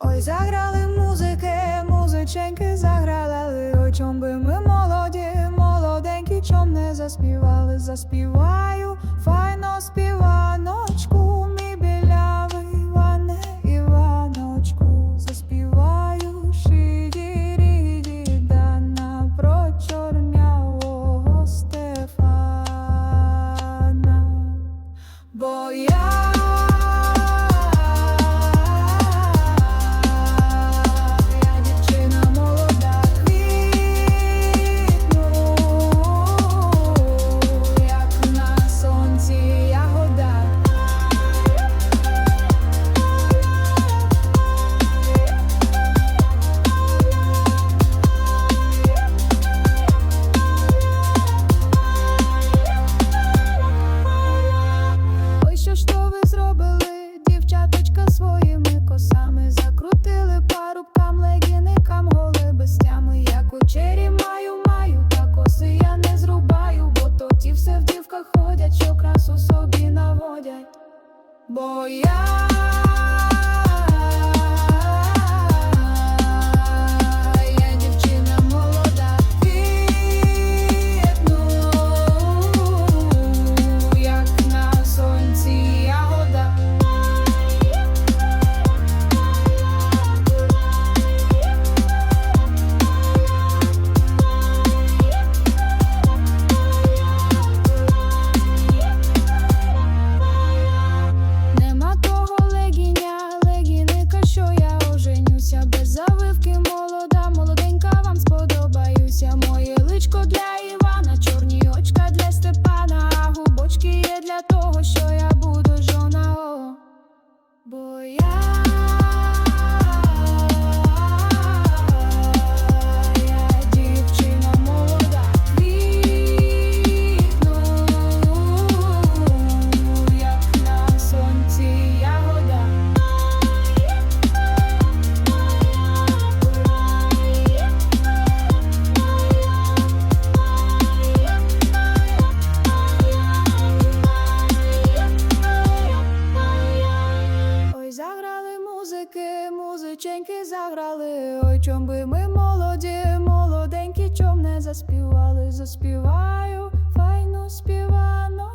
Ой, заграли музики, музиченьки заграли, ой, чом би ми молоді, молоденькі, чом не заспівали, заспіваю, файно співаночку, мій білявий Іване, Іваночку, заспіваю шиді ріді про чорнявого Стефана. Бо я Бо я дівченьки заграли, ой чом би ми молоді, молоденькі чом не заспівали, заспіваю, файно співано.